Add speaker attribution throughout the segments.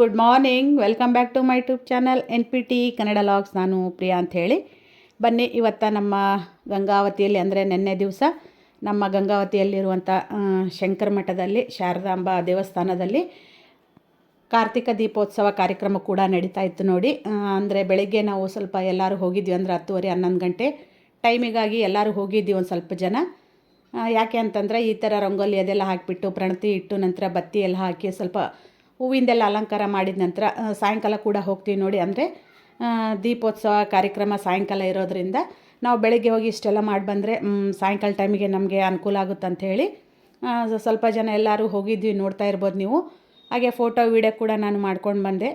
Speaker 1: Good morning. Welcome back to my YouTube channel. N P T Kannada vlogs ನಾನು ಪ್ರಿಯಾ ಅಂತ ಹೇಳಿ ಬನ್ನಿ, ಇವತ್ತ ನಮ್ಮ ಗಂಗಾವತಿಯಲ್ಲಿ ಅಂದರೆ ನಿನ್ನೆ ದಿವಸ ನಮ್ಮ ಗಂಗಾವತಿಯಲ್ಲಿರುವಂಥ ಶಂಕರ ಮಠದಲ್ಲಿ, ಶಾರದಾಂಬ ದೇವಸ್ಥಾನದಲ್ಲಿ ಕಾರ್ತಿಕ ದೀಪೋತ್ಸವ ಕಾರ್ಯಕ್ರಮ ಕೂಡ ನಡೀತಾ ಇತ್ತು ನೋಡಿ. ಅಂದರೆ ಬೆಳಗ್ಗೆ ನಾವು ಸ್ವಲ್ಪ ಎಲ್ಲರೂ ಹೋಗಿದ್ವಿ ಅಂದರೆ ಹತ್ತುವರೆ ಹನ್ನೊಂದು ಗಂಟೆ ಟೈಮಿಗಾಗಿ ಎಲ್ಲರೂ ಹೋಗಿದ್ವಿ ಒಂದು ಸ್ವಲ್ಪ ಜನ. ಯಾಕೆ ಅಂತಂದರೆ ಈ ಥರ ರಂಗೋಲಿ ಅದೆಲ್ಲ ಹಾಕಿಬಿಟ್ಟು, ಪ್ರಣತಿ ಇಟ್ಟು ನಂತರ ಬತ್ತಿ ಎಲ್ಲ ಹಾಕಿ ಸ್ವಲ್ಪ ಹೂವಿಂದೆಲ್ಲ ಅಲಂಕಾರ ಮಾಡಿದ ನಂತರ ಸಾಯಂಕಾಲ ಕೂಡ ಹೋಗ್ತೀವಿ ನೋಡಿ. ಅಂದರೆ ದೀಪೋತ್ಸವ ಕಾರ್ಯಕ್ರಮ ಸಾಯಂಕಾಲ ಇರೋದರಿಂದ ನಾವು ಬೆಳಗ್ಗೆ ಹೋಗಿ ಇಷ್ಟೆಲ್ಲ ಮಾಡಿ ಬಂದರೆ ಸಾಯಂಕಾಲ ಟೈಮಿಗೆ ನಮಗೆ ಅನುಕೂಲ ಆಗುತ್ತೆ ಅಂತ ಹೇಳಿ ಸ್ವಲ್ಪ ಜನ ಎಲ್ಲರೂ ಹೋಗಿದ್ವಿ ನೋಡ್ತಾ ಇರ್ಬೋದು ನೀವು. ಹಾಗೆ ಫೋಟೋ ವೀಡಿಯೋ ಕೂಡ ನಾನು ಮಾಡ್ಕೊಂಡು ಬಂದೆ.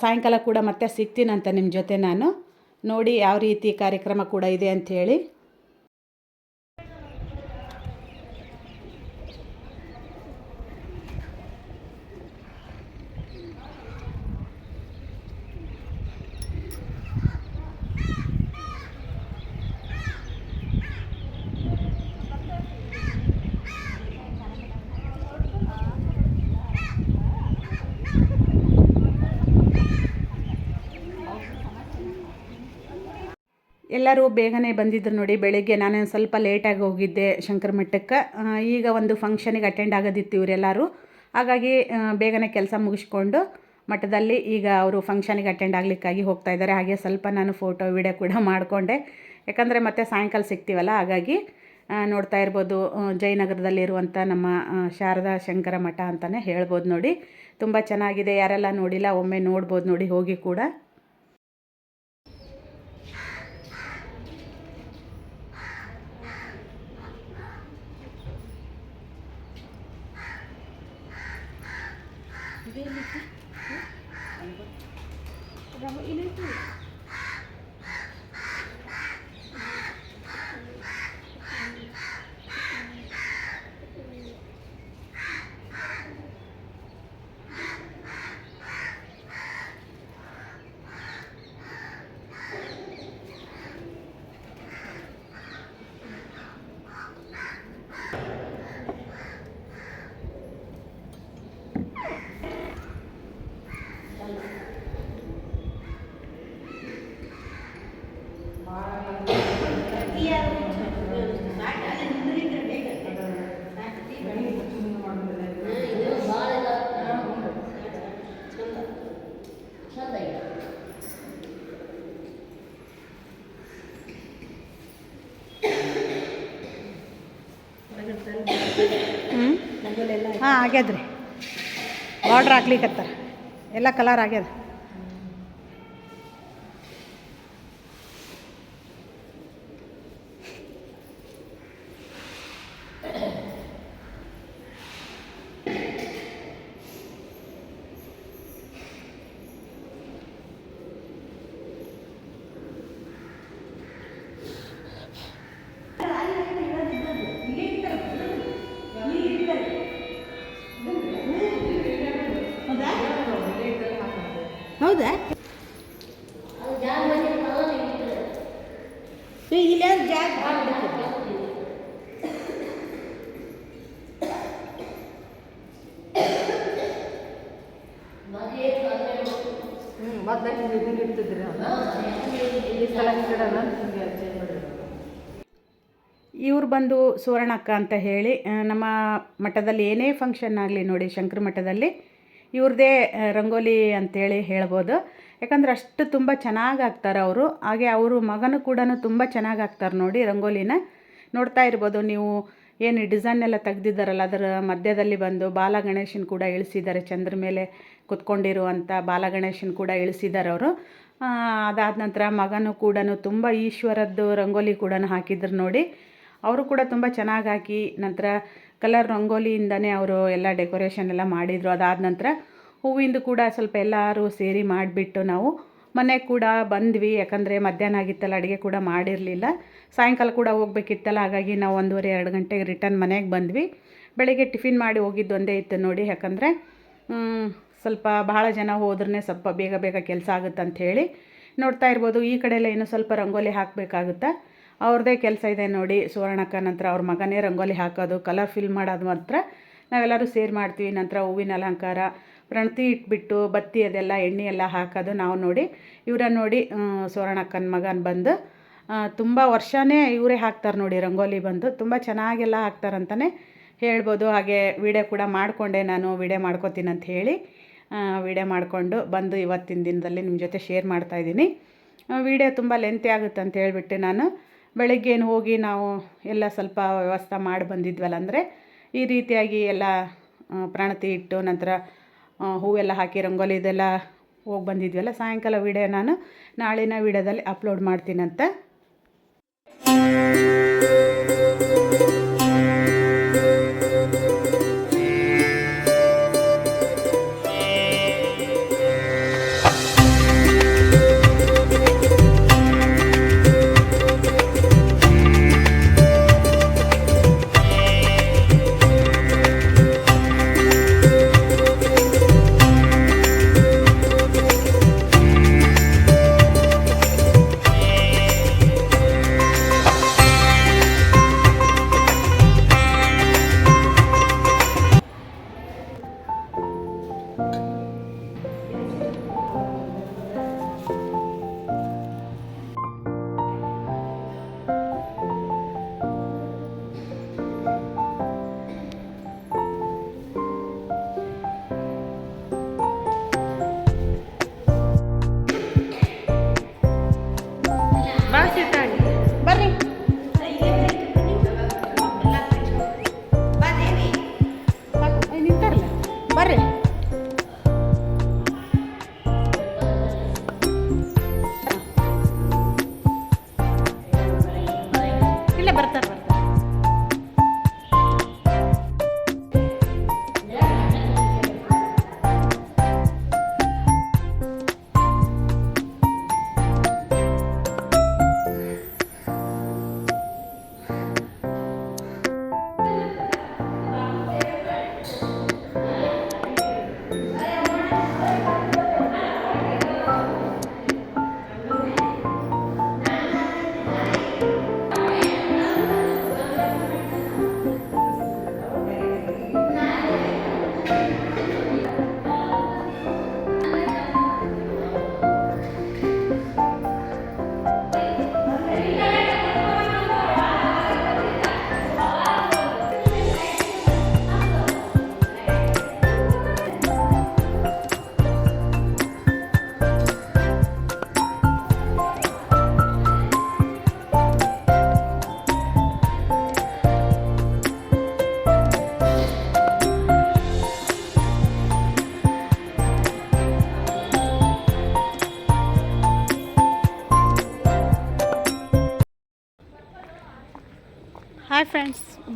Speaker 1: ಸಾಯಂಕಾಲ ಕೂಡ ಮತ್ತೆ ಸಿಗ್ತೀನಂತ ನಿಮ್ಮ ಜೊತೆ ನಾನು. ನೋಡಿ ಯಾವ ರೀತಿ ಕಾರ್ಯಕ್ರಮ ಕೂಡ ಇದೆ ಅಂಥೇಳಿ ಎಲ್ಲರೂ ಬೇಗನೆ ಬಂದಿದ್ರು ನೋಡಿ, ಬೆಳಗ್ಗೆ ನಾನು ಸ್ವಲ್ಪ ಲೇಟಾಗಿ ಹೋಗಿದ್ದೆ ಶಂಕರ ಮಠಕ್ಕೆ. ಈಗ ಒಂದು ಫಂಕ್ಷನಿಗೆ ಅಟೆಂಡ್ ಆಗೋದಿತ್ತು ಇವರೆಲ್ಲರೂ. ಹಾಗಾಗಿ ಬೇಗನೆ ಕೆಲಸ ಮುಗಿಸ್ಕೊಂಡು ಮಠದಲ್ಲಿ ಈಗ ಅವರು ಫಂಕ್ಷನಿಗೆ ಅಟೆಂಡ್ ಆಗಲಿಕ್ಕಾಗಿ ಹೋಗ್ತಾ ಇದ್ದಾರೆ. ಹಾಗೆ ಸ್ವಲ್ಪ ನಾನು ಫೋಟೋ ವಿಡಿಯೋ ಕೂಡ ಮಾಡಿಕೊಂಡೆ. ಯಾಕಂದರೆ ಮತ್ತೆ ಸಾಯಂಕಾಲ ಸಿಗ್ತೀವಲ್ಲ, ಹಾಗಾಗಿ ನೋಡ್ತಾ ಇರ್ಬೋದು. ಜಯನಗರದಲ್ಲಿರುವಂಥ ನಮ್ಮ ಶಾರದಾ ಶಂಕರ ಮಠ ಅಂತಲೇ ಹೇಳ್ಬೋದು ನೋಡಿ. ತುಂಬ ಚೆನ್ನಾಗಿದೆ. ಯಾರೆಲ್ಲ ನೋಡಿಲ್ಲ, ಒಮ್ಮೆ ನೋಡ್ಬೋದು ನೋಡಿ, ಹೋಗಿ ಕೂಡ. ಹಾಂ ಆಗ್ಯದ್ರಿ ಬಾರ್ಡ್ರ್ ಹಾಕ್ಲಿಕ್ಕತ್ತಾರ ಎಲ್ಲ ಕಲರ್ ಆಗ್ಯದ ಹೌದಾ? ಇಲ್ಲ ಜಾಗ ಇವ್ರು ಬಂದು ಸುವರ್ಣಕ್ಕ ಅಂತ ಹೇಳಿ ನಮ್ಮ ಮಠದಲ್ಲಿ ಏನೇ ಫಂಕ್ಷನ್ ಆಗಲಿ ನೋಡಿ ಶಂಕರ ಮಠದಲ್ಲಿ ಇವ್ರದ್ದೇ ರಂಗೋಲಿ ಅಂತೇಳಿ ಹೇಳ್ಬೋದು. ಯಾಕಂದ್ರೆ ಅಷ್ಟು ತುಂಬ ಚೆನ್ನಾಗಿ ಹಾಕ್ತಾರೆ ಅವರು. ಹಾಗೆ ಅವರು ಮಗನೂ ಕೂಡ ತುಂಬ ಚೆನ್ನಾಗಿ ಹಾಕ್ತಾರೆ ನೋಡಿ ರಂಗೋಲಿನ. ನೋಡ್ತಾ ಇರ್ಬೋದು ನೀವು ಏನು ಡಿಸೈನ್ ಎಲ್ಲ ತೆಗ್ದಿದ್ದಾರಲ್ಲ, ಅದರ ಮಧ್ಯದಲ್ಲಿ ಬಂದು ಬಾಲ ಗಣೇಶನ್ ಕೂಡ ಇಳಿಸಿದ್ದಾರೆ, ಚಂದ್ರ ಮೇಲೆ ಕುತ್ಕೊಂಡಿರುವಂಥ ಬಾಲ ಗಣೇಶನ್ ಕೂಡ ಇಳಿಸಿದ್ದಾರೆ ಅವರು. ಅದಾದ ನಂತರ ಮಗನೂ ಕೂಡ ತುಂಬ ಈಶ್ವರದ್ದು ರಂಗೋಲಿ ಕೂಡ ಹಾಕಿದ್ರು ನೋಡಿ. ಅವರು ಕೂಡ ತುಂಬ ಚೆನ್ನಾಗಿ ಹಾಕಿ ನಂತರ ಕಲರ್ ರಂಗೋಲಿಯಿಂದನೇ ಅವರು ಎಲ್ಲ ಡೆಕೋರೇಷನ್ ಎಲ್ಲ ಮಾಡಿದರು. ಅದಾದ ನಂತರ ಹೂವಿಂದು ಕೂಡ ಸ್ವಲ್ಪ ಎಲ್ಲರೂ ಸೇರಿ ಮಾಡಿಬಿಟ್ಟು ನಾವು ಮನೆಗೆ ಕೂಡ ಬಂದ್ವಿ. ಯಾಕಂದರೆ ಮಧ್ಯಾಹ್ನ ಆಗಿತ್ತಲ್ಲ, ಅಡುಗೆ ಕೂಡ ಮಾಡಿರಲಿಲ್ಲ. ಸಾಯಂಕಾಲ ಕೂಡ ಹೋಗ್ಬೇಕಿತ್ತಲ್ಲ, ಹಾಗಾಗಿ ನಾವು ಒಂದೂವರೆ, ಎರಡು ಗಂಟೆಗೆ ರಿಟರ್ನ್ ಮನೆಗೆ ಬಂದ್ವಿ. ಬೆಳಿಗ್ಗೆ ಟಿಫಿನ್ ಮಾಡಿ ಹೋಗಿದ್ದು ಒಂದೇ ಇತ್ತು ನೋಡಿ. ಯಾಕಂದರೆ ಸ್ವಲ್ಪ ಬಹಳ ಜನ ಹೋದ್ರೆ ಸ್ವಲ್ಪ ಬೇಗ ಬೇಗ ಕೆಲಸ ಆಗುತ್ತೆ ಅಂತ ಹೇಳಿ ನೋಡ್ತಾ ಇರ್ಬೋದು. ಈ ಕಡೆಯೆಲ್ಲ ಇನ್ನೂ ಸ್ವಲ್ಪ ರಂಗೋಲಿ ಹಾಕಬೇಕಾಗುತ್ತಾ? ಅವ್ರದ್ದೇ ಕೆಲಸ ಇದೆ ನೋಡಿ. ಸುವರ್ಣಕ್ಕ ನಂತರ ಅವ್ರ ಮಗನೇ ರಂಗೋಲಿ ಹಾಕೋದು ಕಲರ್ ಫಿಲ್ ಮಾಡೋದು ಮಾತ್ರ ನಾವೆಲ್ಲರೂ ಸೇರ್ ಮಾಡ್ತೀವಿ. ನಂತರ ಹೂವಿನ ಅಲಂಕಾರ, ಪ್ರಣತಿ ಇಟ್ಬಿಟ್ಟು ಬತ್ತಿ ಅದೆಲ್ಲ, ಎಣ್ಣೆ ಎಲ್ಲ ಹಾಕೋದು ನಾವು ನೋಡಿ. ಇವರನ್ನ ನೋಡಿ ಸುವರ್ಣಕ್ಕನ ಮಗನ ಬಂದು ತುಂಬ ವರ್ಷನೇ ಇವರೇ ಹಾಕ್ತಾರೆ ನೋಡಿ ರಂಗೋಲಿ ಬಂದು. ತುಂಬ ಚೆನ್ನಾಗೆಲ್ಲ ಹಾಕ್ತಾರಂತಲೇ ಹೇಳ್ಬೋದು. ಹಾಗೆ ವಿಡಿಯೋ ಕೂಡ ಮಾಡಿಕೊಂಡೆ ನಾನು, ವಿಡಿಯೋ ಮಾಡ್ಕೋತೀನಿ ಅಂತ ಹೇಳಿ ವಿಡಿಯೋ ಮಾಡಿಕೊಂಡು ಬಂದು ಇವತ್ತಿನ ದಿನದಲ್ಲಿ ನಿಮ್ಮ ಜೊತೆ ಶೇರ್ ಮಾಡ್ತಾಯಿದ್ದೀನಿ ವಿಡಿಯೋ ತುಂಬ ಲೆಂತಿ ಆಗುತ್ತೆ ಅಂತ ಹೇಳಿಬಿಟ್ಟು ನಾನು ಬೆಳಗ್ಗೇನು ಹೋಗಿ ನಾವು ಎಲ್ಲ ಸ್ವಲ್ಪ ವ್ಯವಸ್ಥೆ ಮಾಡಿ ಬಂದಿದ್ವಲ್ಲ ಅಂದರೆ ಈ ರೀತಿಯಾಗಿ ಎಲ್ಲ ಪ್ರಾಣತಿ ಇಟ್ಟು ನಂತರ ಹೂವೆಲ್ಲ ಹಾಕಿ ರಂಗೋಲಿ ಇದೆಲ್ಲ ಹೋಗಿ ಬಂದಿದ್ವಲ್ಲ, ಸಾಯಂಕಾಲ ವಿಡಿಯೋ ನಾನು ನಾಳಿನ ವಿಡಿಯೋದಲ್ಲಿ ಅಪ್ಲೋಡ್ ಮಾಡ್ತೀನಂತೆ.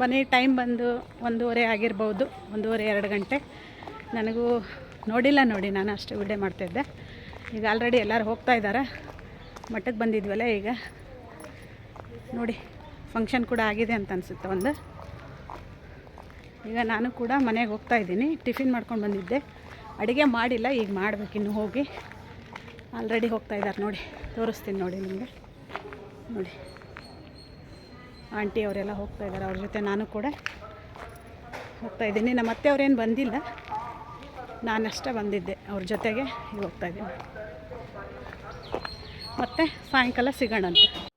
Speaker 1: ಬನ್ನಿ ಟೈಮ್ ಬಂದು ಒಂದೂವರೆ ಆಗಿರ್ಬೋದು, ಒಂದೂವರೆ ಎರಡು ಗಂಟೆ. ನನಗೂ ನೋಡಿಲ್ಲ ನೋಡಿ, ನಾನು ಅಷ್ಟು ವಿಡಿಯೋ ಮಾಡ್ತಾಯಿದ್ದೆ ಈಗ ಆಲ್ರೆಡಿ ಎಲ್ಲರೂ ಹೋಗ್ತಾ ಇದ್ದಾರೆ ಮಠಕ್ಕೆ ಬಂದಿದ್ವಲ್ಲ ಈಗ. ನೋಡಿ ಫಂಕ್ಷನ್ ಕೂಡ ಆಗಿದೆ ಅಂತ ಅನಿಸುತ್ತೆ ಒಂದು. ಈಗ ನಾನು ಕೂಡ ಮನೆಗೆ ಹೋಗ್ತಾ ಇದ್ದೀನಿ. ಟಿಫಿನ್ ಮಾಡ್ಕೊಂಡು ಬಂದಿದ್ದೆ. ಅಡುಗೆ ಮಾಡಿಲ್ಲ, ಈಗ ಮಾಡಬೇಕಿನ್ನು ಹೋಗಿ. ಆಲ್ರೆಡಿ ಹೋಗ್ತಾ ಇದ್ದಾರೆ ನೋಡಿ. ತೋರಿಸ್ತೀನಿ ನೋಡಿ ನಿಮಗೆ. ನೋಡಿ. ಆಂಟಿ ಅವರೆಲ್ಲ ಹೋಗ್ತಾ ಇದ್ದಾರೆ, ಅವ್ರ ಜೊತೆ ನಾನು ಕೂಡ ಹೋಗ್ತಾ ಇದ್ದೀನಿ. ನಮ್ಮ ಅತ್ತೆ ಅವ್ರೇನು ಬಂದಿಲ್ಲ. ನಾನಷ್ಟೇ ಬಂದಿದ್ದೆ. ಅವ್ರ ಜೊತೆಗೆ ಹೋಗ್ತಾ ಇದ್ದೀನಿ. ಮತ್ತು ಸಾಯಂಕಾಲ ಸಿಗೋಣಂತೆ.